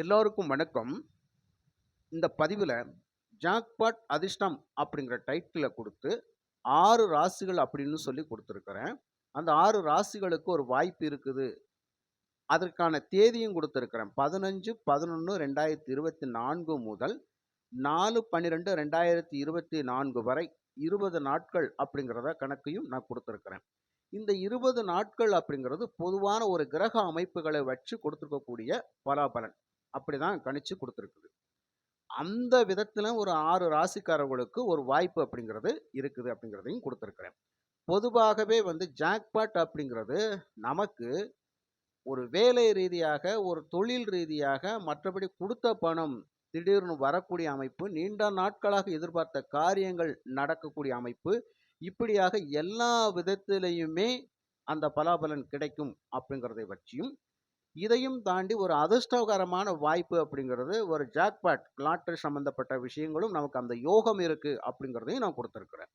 எல்லோருக்கும் வணக்கம். இந்த பதிவில் ஜாக்பாட் அதிர்ஷ்டம் அப்படிங்கிற டைட்டிலை கொடுத்து ஆறு ராசிகள் அப்படின்னு சொல்லி கொடுத்துருக்குறேன். அந்த ஆறு ராசிகளுக்கு ஒரு வாய்ப்பு இருக்குது. அதற்கான தேதியும் கொடுத்துருக்குறேன். பதினஞ்சு பதினொன்று ரெண்டாயிரத்தி இருபத்தி நான்கு முதல் நாலு பன்னிரெண்டு ரெண்டாயிரத்தி இருபத்தி நான்கு வரை இருபது நாட்கள் அப்படிங்கிறத கணக்கையும் நான் கொடுத்துருக்குறேன். இந்த இருபது நாட்கள் அப்படிங்கிறது பொதுவான ஒரு கிரக அமைப்புகளை வச்சு கொடுத்துருக்கக்கூடிய பலாபலன். அப்படிதான் கணிச்சு கொடுத்துருக்குது. அந்த விதத்தில் ஒரு ஆறு ராசிக்காரர்களுக்கு ஒரு வாய்ப்பு அப்படிங்கிறது இருக்குது அப்படிங்கிறதையும் கொடுத்துருக்குறேன். பொதுவாகவே வந்து ஜாக்பாட் அப்படிங்கிறது நமக்கு ஒரு வேலை ரீதியாக ஒரு தொழில் ரீதியாக மற்றபடி கொடுத்த பணம் திடீர்னு வரக்கூடிய அமைப்பு நீண்ட நாட்களாக எதிர்பார்த்த காரியங்கள் நடக்கக்கூடிய அமைப்பு இப்படியாக எல்லா விதத்திலையுமே அந்த பலாபலன் கிடைக்கும் அப்படிங்கிறதை பற்றியும் இதையும் தாண்டி ஒரு அதிர்ஷ்டகரமான வாய்ப்பு அப்படிங்கிறது ஒரு ஜாக்பாட் லாட்ரி சம்பந்தப்பட்ட விஷயங்களும் நமக்கு அந்த யோகம் இருக்கு அப்படிங்கிறதையும் நான் கொடுத்துருக்குறேன்.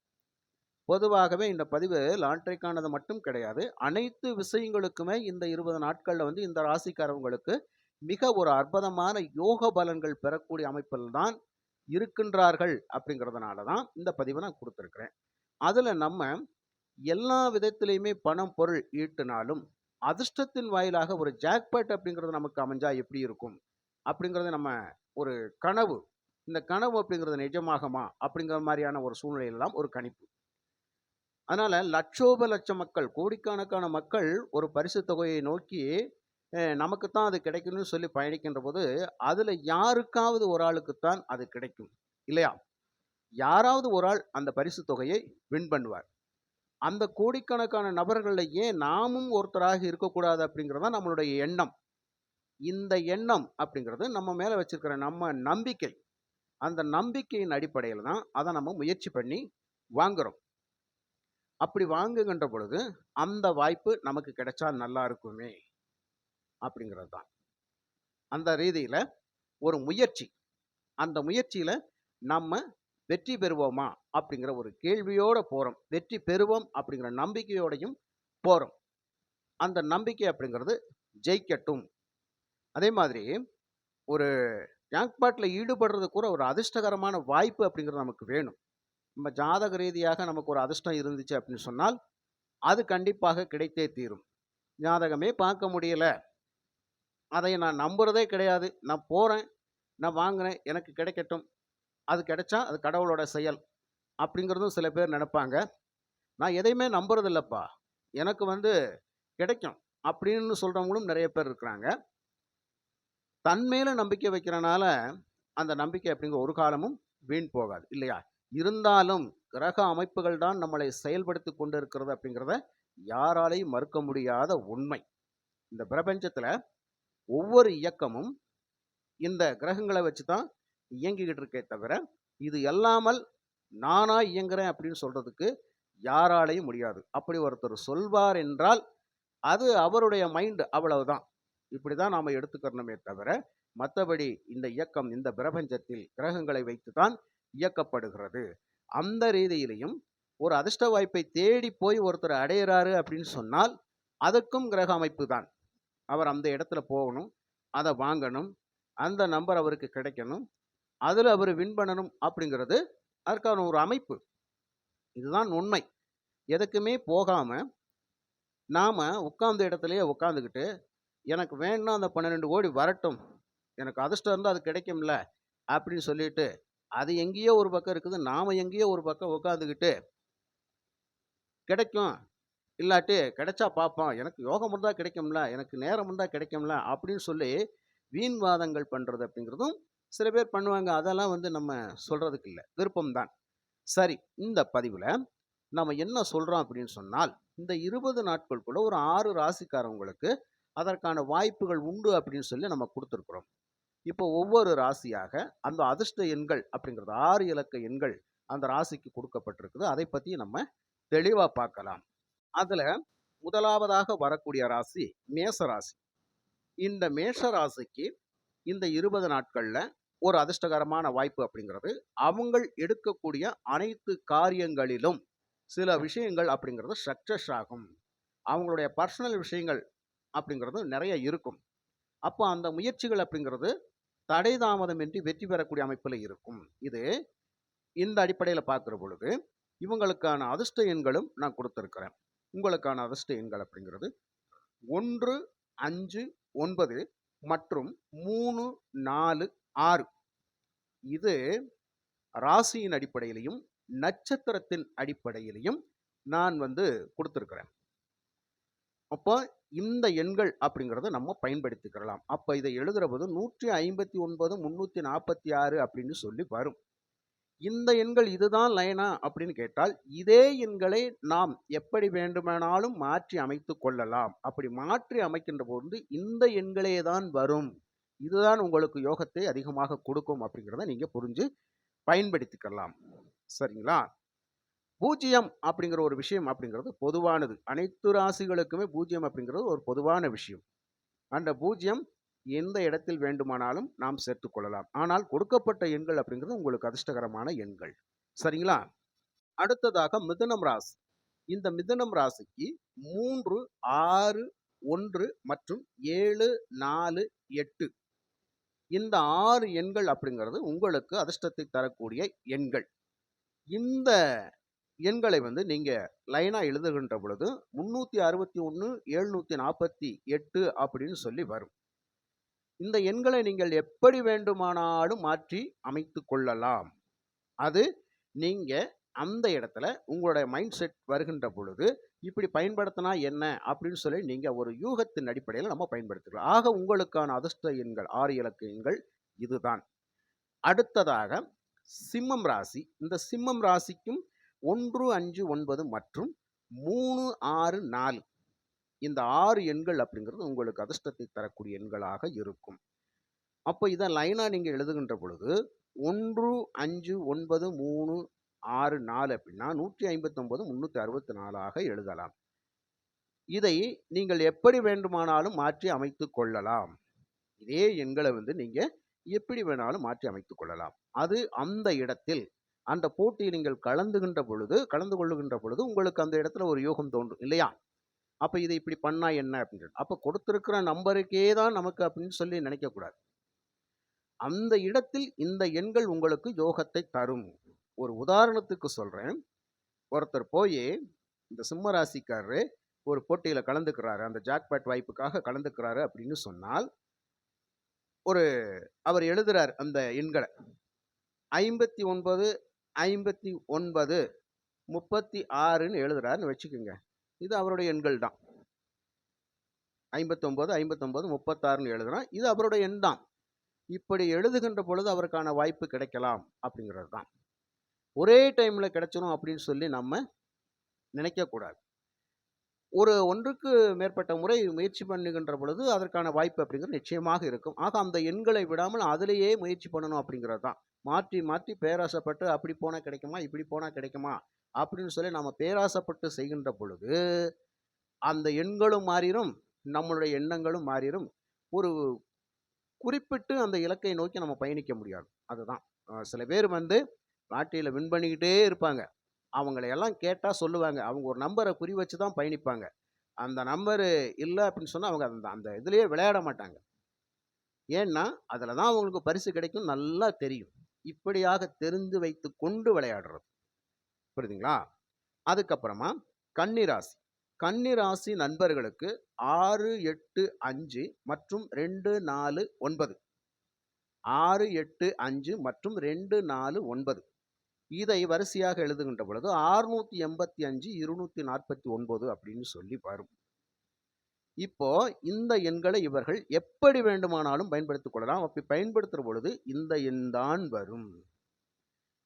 பொதுவாகவே இந்த பதிவு லாட்ரிக்கானது மட்டும் கிடையாது. அனைத்து விஷயங்களுக்குமே இந்த இருபது நாட்களில் வந்து இந்த ராசிக்காரவங்களுக்கு மிக ஒரு அற்புதமான யோக பலன்கள் பெறக்கூடிய அமைப்பில் தான் இருக்கின்றார்கள் அப்படிங்கிறதுனால தான் இந்த பதிவை நான் கொடுத்துருக்குறேன். அதில் நம்ம எல்லா விதத்திலையுமே பணம் பொருள் ஈட்டினாலும் அதிர்ஷ்டத்தின் வாயிலாக ஒரு ஜாக்பேட் அப்படிங்கிறது நமக்கு அமைஞ்சா எப்படி இருக்கும்? அப்படிங்கிறது நம்ம ஒரு கனவு. இந்த கனவு அப்படிங்கிறது நிஜமாகுமா? அப்படிங்கிற மாதிரியான ஒரு சூழ்நிலையெல்லாம் ஒரு கணிப்பு. அதனால லட்சோப லட்ச மக்கள் கோடிக்கணக்கான மக்கள் ஒரு பரிசு தொகையை நோக்கி அஹ், நமக்குத்தான் அது கிடைக்கணும்னு சொல்லி பயணிக்கின்ற போது அதுல யாருக்காவது ஒரு ஆளுக்குத்தான் அது கிடைக்கும். இல்லையா? யாராவது ஒரு ஆள் அந்த பரிசு தொகையை வின் பண்ணுவார். அந்த கோடிக்கணக்கான நபர்களில் ஏன் நாமும் ஒருத்தராக இருக்கக்கூடாது அப்படிங்கிறது தான் நம்மளுடைய எண்ணம். இந்த எண்ணம் அப்படிங்கிறது நம்ம மேலே வச்சுருக்கிற நம்ம நம்பிக்கை. அந்த நம்பிக்கையின் அடிப்படையில் தான் அதை நம்ம முயற்சி பண்ணி வாங்குகிறோம் அப்படி வாங்குகின்ற பொழுது அந்த வாய்ப்பு நமக்கு கிடைச்சா நல்லா இருக்குமே அப்படிங்கிறது தான். அந்த ரீதியில் ஒரு முயற்சி. அந்த முயற்சியில் நம்ம வெற்றி பெறுவோமா அப்படிங்கிற ஒரு கேள்வியோடு போகிறோம் வெற்றி பெறுவோம் அப்படிங்கிற நம்பிக்கையோடையும் போகிறோம் அந்த நம்பிக்கை அப்படிங்கிறது ஜெயிக்கட்டும். அதே மாதிரி ஒரு ஜாக்பாட்டில் ஈடுபடுறது கூட ஒரு அதிர்ஷ்டகரமான வாய்ப்பு அப்படிங்கிறது நமக்கு வேணும். நம்ம ஜாதக ரீதியாக நமக்கு ஒரு அதிர்ஷ்டம் இருந்துச்சு அப்படின்னு சொன்னால் அது கண்டிப்பாக கிடைத்தே தீரும். ஜாதகமே பார்க்க முடியலை. அதை நான் நம்புறதே கிடையாது. நான் போகிறேன் நான் வாங்குறேன். எனக்கு கிடைக்கட்டும். அது கிடைச்சா அது கடவுளோட செயல் அப்படிங்கிறதும் சில பேர் நினைப்பாங்க. நான் எதையுமே நம்புறதில்லப்பா. எனக்கு வந்து கிடைக்கும் அப்படின்னு சொல்கிறவங்களும் நிறைய பேர் இருக்கிறாங்க. தன்மையில நம்பிக்கை வைக்கிறனால அந்த நம்பிக்கை அப்படிங்கிற ஒரு காலமும் வீண் போகாது இல்லையா? இருந்தாலும் கிரக அமைப்புகள் தான் நம்மளை செயல்படுத்தி கொண்டு இருக்கிறது அப்படிங்கிறத யாராலையும் மறுக்க முடியாத உண்மை. இந்த பிரபஞ்சத்தில் ஒவ்வொரு இயக்கமும் இந்த கிரகங்களை வச்சு தான் இயங்கிக்கிட்டு இருக்கே தவிர இது எல்லாமல் நானா இயங்குறேன் அப்படின்னு சொல்றதுக்கு யாராலையும் முடியாது. அப்படி ஒருத்தர் சொல்வார் என்றால் அது அவருடைய மைண்ட் அவ்வளவுதான். இப்படி தான் நாம் எடுத்துக்கிறணுமே தவிர மற்றபடி இந்த இயக்கம் இந்த பிரபஞ்சத்தில் கிரகங்களை வைத்து தான் இயக்கப்படுகிறது. அந்த ரீதியிலையும் ஒரு அதிர்ஷ்ட வாய்ப்பை தேடி போய் ஒருத்தர் அடையிறாரு அப்படின்னு சொன்னால் அதுக்கும் கிரக அமைப்பு தான். அவர் அந்த இடத்துல போகணும் அதை வாங்கணும் அந்த நம்பர் அவருக்கு கிடைக்கணும் அதில் அவர் வின் பண்ணணும் அப்படிங்கிறது அதற்கான ஒரு அமைப்பு. இதுதான் உண்மை. எதுக்குமே போகாமல் நாம் உட்கார்ந்த இடத்துலையே உட்காந்துக்கிட்டு எனக்கு வேணும்னா அந்த பன்னிரெண்டு கோடி வரட்டும் எனக்கு அதிர்ஷ்டம் இருந்தால் அது கிடைக்கும்ல அப்படின்னு சொல்லிட்டு அது எங்கேயோ ஒரு பக்கம் இருக்குது நாம் எங்கேயோ ஒரு பக்கம் உட்காந்துக்கிட்டு கிடைக்கும். இல்லாட்டி கிடைச்சா பார்ப்போம் எனக்கு யோகம் இருந்தால் கிடைக்கும்ல எனக்கு நேரம் இருந்தால் கிடைக்கும்ல அப்படின்னு சொல்லி வீண்வாதங்கள் பண்ணுறது அப்படிங்கிறதும் சில பேர் பண்ணுவாங்க. அதெல்லாம் வந்து நம்ம சொல்கிறதுக்கு இல்லை. விருப்பம்தான். சரி இந்த பதிவில் நம்ம என்ன சொல்கிறோம் அப்படின்னு சொன்னால் இந்த இருபது நாட்களுக்குள்ள ஒரு ஆறு ராசிக்காரவங்களுக்கு அதற்கான வாய்ப்புகள் உண்டு அப்படின்னு சொல்லி நம்ம கொடுத்துருக்குறோம். இப்போ ஒவ்வொரு ராசியாக அந்த அதிர்ஷ்ட எண்கள் அப்படிங்கிறது ஆறு இலக்க எண்கள் அந்த ராசிக்கு கொடுக்கப்பட்டிருக்குது. அதை பற்றி நம்ம தெளிவாக பார்க்கலாம். அதில் முதலாவதாக வரக்கூடிய ராசி மேச ராசி. இந்த மேஷ ராசிக்கு இந்த இருபது நாட்களில் ஒரு அதிர்ஷ்டகரமான வாய்ப்பு அப்படிங்கிறது. அவங்கள் எடுக்கக்கூடிய அனைத்து காரியங்களிலும் சில விஷயங்கள் அப்படிங்கிறது சக்ஸஸ் ஆகும். அவங்களுடைய பர்சனல் விஷயங்கள் அப்படிங்கிறது நிறைய இருக்கும். அப்போ அந்த முயற்சிகள் அப்படிங்கிறது தடை தாமதமின்றி வெற்றி பெறக்கூடிய அமைப்பில் இருக்கும். இது இந்த அடிப்படையில் பார்க்குற பொழுது இவங்களுக்கான அதிர்ஷ்ட எண்களும் நான் கொடுத்துருக்கிறேன். உங்களுக்கான அதிர்ஷ்ட எண்கள் அப்படிங்கிறது ஒன்று அஞ்சு ஒன்பது மற்றும் மூணு நாலு ஆறு. இது ராசியின் அடிப்படையிலையும் நட்சத்திரத்தின் அடிப்படையிலையும் நான் வந்து கொடுத்துருக்குறேன். அப்போ இந்த எண்கள் அப்படிங்கிறத நம்ம பயன்படுத்திக்கிறலாம் அப்போ இதை எழுதுகிற போது நூற்றி ஐம்பத்தி ஒன்பது முந்நூற்றி நாற்பத்தி ஆறு அப்படின்னு சொல்லி வரும். இந்த எண்கள் இதுதான் லைனா அப்படின்னு கேட்டால் இதே எண்களை நாம் எப்படி வேண்டுமானாலும் மாற்றி அமைத்து கொள்ளலாம். அப்படி மாற்றி அமைக்கின்ற போது இந்த எண்களே தான் வரும். இதுதான் உங்களுக்கு யோகத்தை அதிகமாக கொடுக்கும் அப்படிங்கிறத நீங்கள் புரிஞ்சு பயன்படுத்திக்கலாம். சரிங்களா? பூஜ்ஜியம் அப்படிங்கிற ஒரு விஷயம் அப்படிங்கிறது பொதுவானது. அனைத்து ராசிகளுக்குமே பூஜ்ஜியம் அப்படிங்கிறது ஒரு பொதுவான விஷயம். அந்த பூஜ்ஜியம் எந்த இடத்தில் வேண்டுமானாலும் நாம் சேர்த்துக்கொள்ளலாம் ஆனால் கொடுக்கப்பட்ட எண்கள் அப்படிங்கிறது உங்களுக்கு அதிர்ஷ்டகரமான எண்கள். சரிங்களா? அடுத்ததாக மிதுனம் ராசி. இந்த மிதுனம் ராசிக்கு மூன்று ஆறு ஒன்று மற்றும் ஏழு நாலு எட்டு இந்த ஆறு எண்கள் அப்படிங்கிறது உங்களுக்கு அதிர்ஷ்டத்தை தரக்கூடிய எண்கள். இந்த எண்களை வந்து நீங்கள் லைனாக எழுதுகின்ற பொழுது முந்நூற்றி அறுபத்தி ஒன்று எழுநூற்றி நாற்பத்தி எட்டு அப்படின்னு சொல்லி வரும். இந்த எண்களை நீங்கள் எப்படி வேண்டுமானாலும் மாற்றி அமைத்து கொள்ளலாம். அது நீங்கள் அந்த இடத்துல உங்களுடைய மைண்ட் செட் வருகின்ற பொழுது இப்படி பயன்படுத்தினா என்ன அப்படின்னு சொல்லி நீங்கள் ஒரு யூகத்தின் அடிப்படையில் நம்ம பயன்படுத்திக்கலாம். ஆக உங்களுக்கான அதிர்ஷ்ட எண்கள் ஆறு இலக்கு எண்கள் இதுதான். அடுத்ததாக சிம்மம் ராசி. இந்த சிம்மம் ராசிக்கும் ஒன்று அஞ்சு ஒன்பது மற்றும் மூணு ஆறு நாலு இந்த ஆறு எண்கள் அப்படிங்கிறது உங்களுக்கு அதிர்ஷ்டத்தை தரக்கூடிய எண்களாக இருக்கும். அப்போ இதை லைனாக நீங்கள் எழுதுகின்ற பொழுது ஒன்று அஞ்சு ஒன்பது மூணு ஆறு நாலு அப்படின்னா நூற்றி ஐம்பத்தொம்போது முந்நூற்றி அறுபத்தி நாலாக எழுதலாம். இதை நீங்கள் எப்படி வேண்டுமானாலும் மாற்றி அமைத்து கொள்ளலாம். இதே எண்களை வந்து நீங்கள் எப்படி வேணாலும் மாற்றி அமைத்து கொள்ளலாம். அது அந்த இடத்தில் அந்த போட்டியில் நீங்கள் கலந்துகின்ற பொழுது கலந்து கொள்ளுகின்ற பொழுது உங்களுக்கு அந்த இடத்துல ஒரு யோகம் தோன்றும் இல்லையா? அப்போ இதை இப்படி பண்ணா என்ன அப்படின்னு அப்போ கொடுத்துருக்கிற நம்பருக்கே தான் நமக்கு அப்படின்னு சொல்லி நினைக்கக்கூடாது அந்த இடத்தில் இந்த எண்கள் உங்களுக்கு யோகத்தை தரும். ஒரு உதாரணத்துக்கு சொல்கிறேன் ஒருத்தர் போய் இந்த சிம்ம ராசிக்காரரு ஒரு போட்டியில் கலந்துக்கிறாரு. அந்த ஜாக்பேட் வாய்ப்புக்காக கலந்துக்கிறாரு அப்படின்னு சொன்னால் ஒரு அவர் எழுதுறார் அந்த எண்களை. ஐம்பத்தி ஒன்பது ஐம்பத்தி ஒன்பது முப்பத்தி ஆறுன்னு எழுதுறாருன்னு வச்சுக்கோங்க. இது அவருடைய எண்கள் தான். ஐம்பத்தொம்போது ஐம்பத்தொம்போது முப்பத்தாறுன்னு எழுதுகிறான் இது அவருடைய எண் தான். இப்படி எழுதுகின்ற பொழுது அவருக்கான வாய்ப்பு கிடைக்கலாம் அப்படிங்கிறது தான். ஒரே டைமில் கிடச்சிரும் அப்படின்னு சொல்லி நம்ம நினைக்கக்கூடாது ஒரு ஒன்றுக்கு மேற்பட்ட முறை முயற்சி பண்ணுகின்ற பொழுது அதற்கான வாய்ப்பு அப்படிங்கிறது நிச்சயமாக இருக்கும். ஆக அந்த எண்களை விடாமல் அதிலேயே முயற்சி பண்ணணும் அப்படிங்கிறது தான். மாற்றி மாற்றி பேராசைப்பட்டு அப்படி போனால் கிடைக்குமா இப்படி போனால் கிடைக்குமா அப்படின்னு சொல்லி நம்ம பேராசைப்பட்டு செய்கின்ற பொழுது அந்த எண்களும் மாறிடும் நம்மளுடைய எண்ணங்களும் மாறிடும் ஒரு குறிப்பிட்டு அந்த இலக்கை நோக்கி நம்ம பயணிக்க முடியாது. அதுதான். சில பேர் வந்து லாட்டரியில் வின் பண்ணிக்கிட்டே இருப்பாங்க. அவங்கள எல்லாம் கேட்டால் சொல்லுவாங்க. அவங்க ஒரு நம்பரை குறி வச்சு தான் பயணிப்பாங்க. அந்த நம்பரு இல்லை அப்படின்னு சொன்னால் அவங்க அந்த அந்த இதுலேயே விளையாட மாட்டாங்க. ஏன்னா அதில் தான் அவங்களுக்கு பரிசு கிடைக்கும். நல்லா தெரியும். இப்படியாக தெரிந்து வைத்து கொண்டு விளையாடுறது. புரியுதுங்களா? அதுக்கப்புறமா கன்னிராசி. கன்னிராசி நண்பர்களுக்கு ஆறு எட்டு அஞ்சு மற்றும் ரெண்டு நாலு ஒன்பது. ஆறு எட்டு அஞ்சு மற்றும் ரெண்டு நாலு ஒன்பது. இதை வரிசையாக எழுதுகின்ற பொழுது ஆறுநூற்றி எண்பத்தி அஞ்சு இருநூற்றி நாற்பத்தி ஒன்பது அப்படின்னு சொல்லி வரும் இப்போ இந்த எண்களை இவர்கள் எப்படி வேண்டுமானாலும் பயன்படுத்திக் கொள்ளலாம். அப்படி பயன்படுத்துகிற பொழுது இந்த எண் தான் வரும்.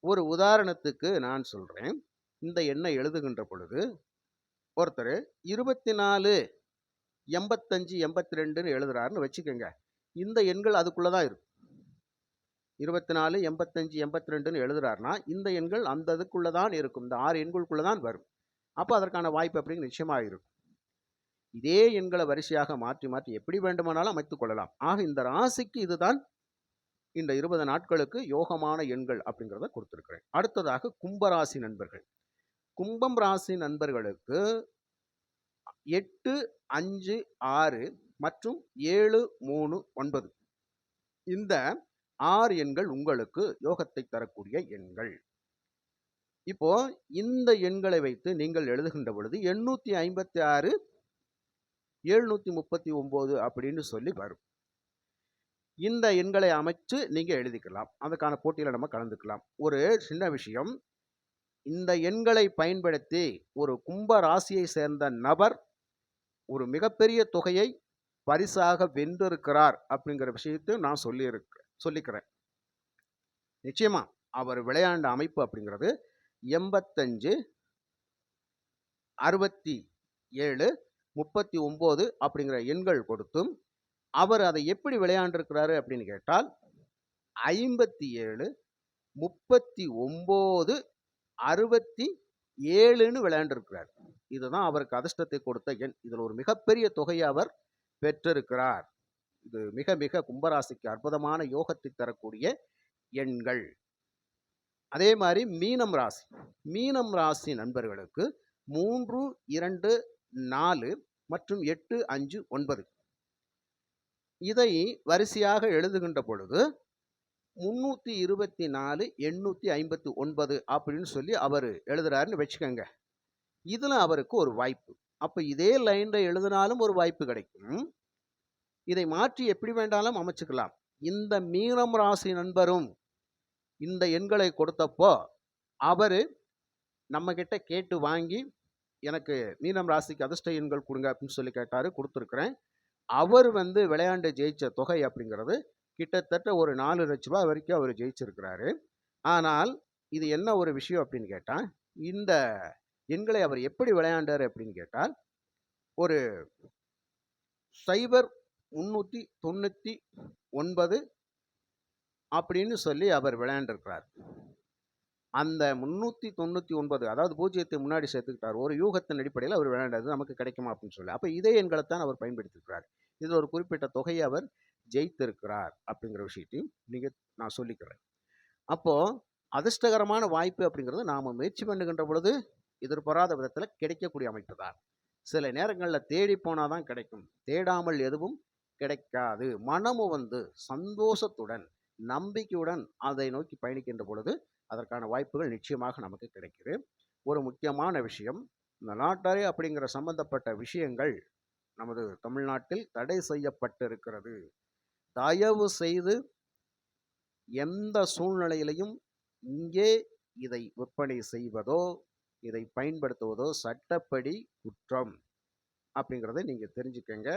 ஒரு உதாரணத்துக்கு நான் சொல்கிறேன் இந்த எண்ணை எழுதுகின்ற பொழுது ஒருத்தர் இருபத்தி நாலு எண்பத்தஞ்சு எண்பத்தி ரெண்டுன்னு எழுதுறாருன்னு வச்சுக்கோங்க. இந்த எண்கள் அதுக்குள்ளே தான் இருக்கும். இருபத்தி நாலு எண்பத்தஞ்சு எண்பத்தி ரெண்டுன்னு இந்த எண்கள் அந்த இதுக்குள்ளே தான் இருக்கும். இந்த ஆறு எண்களுக்குள்ளே தான் வரும். அப்போ அதற்கான வாய்ப்பு அப்படிங்க நிச்சயமாக இருக்கும் இதே எண்களை வரிசையாக மாற்றி மாற்றி எப்படி வேண்டுமானாலும் அமைத்துக் கொள்ளலாம். ஆக இந்த ராசிக்கு இதுதான் இந்த இருபது நாட்களுக்கு யோகமான எண்கள் அப்படிங்கிறத கொடுத்துருக்கிறேன். அடுத்ததாக கும்பராசி நண்பர்கள். கும்பம் ராசி நண்பர்களுக்கு எட்டு அஞ்சு ஆறு மற்றும் ஏழு மூணு ஒன்பது. இந்த ஆறு எண்கள் உங்களுக்கு யோகத்தை தரக்கூடிய எண்கள். இப்போ இந்த எண்களை வைத்து நீங்கள் எழுதுகின்ற பொழுது எண்ணூத்தி ஐம்பத்தி ஆறு எழுநூத்தி முப்பத்தி ஒன்பது அப்படின்னு சொல்லி வரும். இந்த எண்களை அமைச்சு நீங்க எழுதிக்கலாம். அதுக்கான போட்டியில நம்ம கலந்துக்கலாம். ஒரு சின்ன விஷயம். இந்த எண்களை பயன்படுத்தி ஒரு கும்ப ராசியை சேர்ந்த நபர் ஒரு மிகப்பெரிய தொகையை பரிசாக வென்றிருக்கிறார் அப்படிங்கிற விஷயத்தை நான் சொல்லியிருக்கேன் சொல்லிக்கிறேன். நிச்சயமா அவர் விளையாண்ட அமைப்பு அப்படிங்கிறது எண்பத்தஞ்சு அறுபத்தி ஏழு முப்பத்தி ஒம்பது அப்படிங்கிற எண்கள் கொடுத்தும் அவர் அதை எப்படி விளையாண்டிருக்கிறாரு அப்படின்னு கேட்டால் ஐம்பத்தி ஏழு முப்பத்தி ஒம்பது அறுபத்தி ஏழுன்னு விளையாண்டிருக்கிறார். இதுதான் அவருக்கு அதிர்ஷ்டத்தை கொடுத்த எண். இதில் ஒரு மிகப்பெரிய தொகையை அவர் பெற்றிருக்கிறார். இது மிக மிக கும்பராசிக்கு அற்புதமான யோகத்தை தரக்கூடிய எண்கள். அதே மாதிரி மீனம் ராசி. மீனம் ராசி நண்பர்களுக்கு மூன்று இரண்டு நாலு மற்றும் எட்டு அஞ்சு ஒன்பது. இதை வரிசையாக எழுதுகின்ற பொழுது முன்னூற்றி இருபத்தி நாலு எண்ணூற்றி ஐம்பத்தி ஒன்பது அப்படின்னு சொல்லி அவர் எழுதுறாருன்னு வச்சுக்கோங்க. இதில் அவருக்கு ஒரு வாய்ப்பு. அப்போ இதே லைனில் எழுதினாலும் ஒரு வாய்ப்பு கிடைக்கும். இதை மாற்றி எப்படி வேண்டாலும் அமைச்சுக்கலாம். இந்த மீனம் ராசி நண்பரும் இந்த எண்களை கொடுத்தப்போ அவர் நம்மக்கிட்ட கேட்டு வாங்கி எனக்கு மீனம் ராசிக்கு அதிர்ஷ்ட எண்கள் கொடுங்க அப்படின்னு சொல்லி கேட்டார் கொடுத்துருக்குறேன். அவர் வந்து விளையாண்டு ஜெயிச்ச தொகை அப்படிங்கிறது கிட்டத்தட்ட ஒரு நாலு லட்ச ரூபா வரைக்கும் அவர் ஜெயிச்சிருக்கிறாரு. ஆனால் இது என்ன ஒரு விஷயம் அப்படின்னு கேட்டால் இந்த எண்களை அவர் எப்படி விளையாண்டார் அப்படின்னு கேட்டால் ஒரு சைபர் முந்நூற்றி தொண்ணூற்றி ஒன்பது அப்படின்னு சொல்லி அவர் விளையாண்டுருக்கிறார். அந்த முந்நூற்றி தொண்ணூற்றி ஒன்பது அதாவது பூஜ்ஜியத்தை முன்னாடி சேர்த்துக்கிட்டார். ஒரு யூகத்தின் அடிப்படையில் அவர் விளையாண்டது நமக்கு கிடைக்குமா அப்படின்னு சொல்லி. அப்போ இதே எண்களைத்தான் அவர் பயன்படுத்தியிருக்கிறார். இதில் ஒரு குறிப்பிட்ட தொகையை அவர் ஜெயித்திருக்கிறார் அப்படிங்கிற விஷயத்தையும் நீங்கள் நான் சொல்லிக்கிறேன். அப்போது அதிர்ஷ்டகரமான வாய்ப்பு அப்படிங்கிறது நாம் முயற்சி பண்ணுகின்ற பொழுது எதிர்பாராத விதத்தில் கிடைக்கக்கூடிய அமைப்பு தான். சில நேரங்களில் தேடி போனால் தான் கிடைக்கும். தேடாமல் எதுவும் கிடைக்காது. மனமும் வந்து சந்தோஷத்துடன் நம்பிக்கையுடன் அதை நோக்கி பயணிக்கின்ற பொழுது அதற்கான வாய்ப்புகள் நிச்சயமாக நமக்கு கிடைக்குது. ஒரு முக்கியமான விஷயம் இந்த நாட்டாரே அப்படிங்கிற சம்பந்தப்பட்ட விஷயங்கள் நமது தமிழ்நாட்டில் தடை செய்யப்பட்டிருக்கிறது. தயவு செய்து எந்த சூழ்நிலையிலையும் இங்கே இதை விற்பனை செய்வதோ இதை பயன்படுத்துவதோ சட்டப்படி குற்றம் அப்படிங்கிறத நீங்கள் தெரிஞ்சுக்கங்க.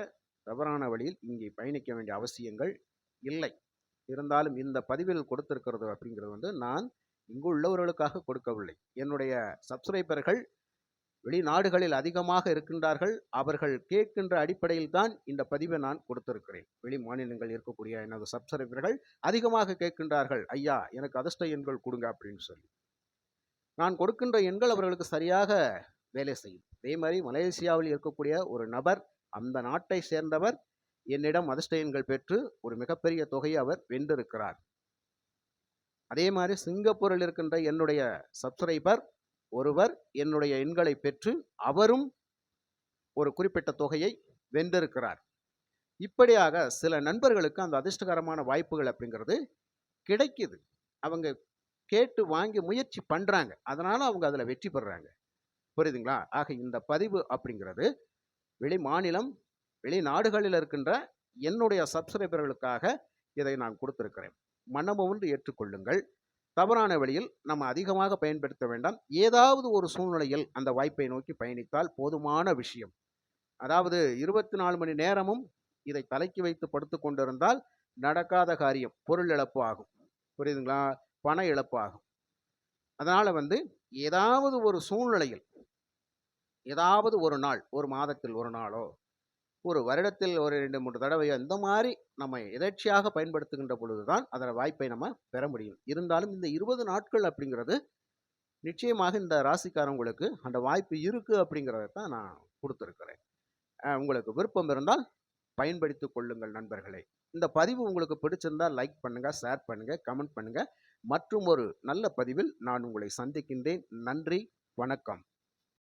தவறான வழியில் இங்கே பயணிக்க வேண்டிய அவசியங்கள் இல்லை. இருந்தாலும் இந்த பதிவில் கொடுத்திருக்கிறது அப்படிங்கிறது வந்து நான் இங்கு உள்ளவர்களுக்காக கொடுக்கவில்லை. என்னுடைய சப்ஸ்கிரைபர்கள் வெளிநாடுகளில் அதிகமாக இருக்கின்றார்கள். அவர்கள் கேட்கின்ற அடிப்படையில் தான் இந்த பதிவை நான் கொடுத்திருக்கிறேன். வெளி மாநிலங்கள் இருக்கக்கூடிய எனது சப்ஸ்கிரைபர்கள் அதிகமாக கேட்கின்றார்கள். ஐயா எனக்கு அதிர்ஷ்ட எண்கள் கொடுங்க அப்படின்னு சொல்லி. நான் கொடுக்கின்ற எண்கள் அவர்களுக்கு சரியாக வேலை செய்யும். அதே மாதிரி மலேசியாவில் இருக்கக்கூடிய ஒரு நபர் அந்த நாட்டை சேர்ந்தவர் என்னிடம் அதிர்ஷ்டயன்கள் பெற்று ஒரு மிகப்பெரிய தொகையை அவர் வென்றிருக்கிறார். அதே மாதிரி சிங்கப்பூரில் இருக்கின்ற என்னுடைய சப்ஸ்கிரைபர் ஒருவர் என்னுடைய எண்களை பெற்று அவரும் ஒரு குறிப்பிட்ட தொகையை வென்றிருக்கிறார். இப்படியாக சில நண்பர்களுக்கு அந்த அதிர்ஷ்டகரமான வாய்ப்புகள் அப்படிங்கிறது கிடைக்குது. அவங்க கேட்டு வாங்கி முயற்சி பண்ணுறாங்க அதனால் அவங்க அதில் வெற்றி பெறுறாங்க. புரியுதுங்களா? ஆக இந்த பதிவு அப்படிங்கிறது வெளி மாநிலம் வெளிநாடுகளில் இருக்கின்ற என்னுடைய சப்ஸ்கிரைபர்களுக்காக இதை நான் கொடுத்துருக்கிறேன். மனமுவந்து ஏற்றுக்கொள்ளுங்கள். தவறான வழியில் நம்ம அதிகமாக பயன்படுத்த வேண்டாம். ஏதாவது ஒரு சூழ்நிலையில் அந்த வாய்ப்பை நோக்கி பயணித்தால் போதுமான விஷயம். அதாவது இருபத்தி நாலு மணி நேரமும் இதை தலைக்கு வைத்து படுத்து கொண்டிருந்தால் நடக்காத காரியம் பொருள் இழப்பு ஆகும். புரியுதுங்களா? பண இழப்பு ஆகும். அதனால் வந்து ஏதாவது ஒரு சூழ்நிலையில் ஏதாவது ஒரு நாள் ஒரு மாதத்தில் ஒரு நாளோ ஒரு வருடத்தில் ஒரு ரெண்டு மூன்று தடவையோ இந்த மாதிரி நம்ம எதேர்ச்சியாக பயன்படுத்துகின்ற பொழுது தான் அதன் வாய்ப்பை நம்ம பெற முடியும். இருந்தாலும் இந்த இருபது நாட்கள் அப்படிங்கிறது நிச்சயமாக இந்த ராசிக்காரங்களுக்கு அந்த வாய்ப்பு இருக்குது அப்படிங்கிறத தான் நான் கொடுத்துருக்கிறேன். உங்களுக்கு விருப்பம் இருந்தால் பயன்படுத்தி கொள்ளுங்கள் நண்பர்களே. இந்த பதிவு உங்களுக்கு பிடிச்சிருந்தால் லைக் பண்ணுங்கள் ஷேர் பண்ணுங்கள் கமெண்ட் பண்ணுங்கள் மற்றும் ஒரு நல்ல பதிவில் நான் உங்களை சந்திக்கின்றேன். நன்றி வணக்கம்.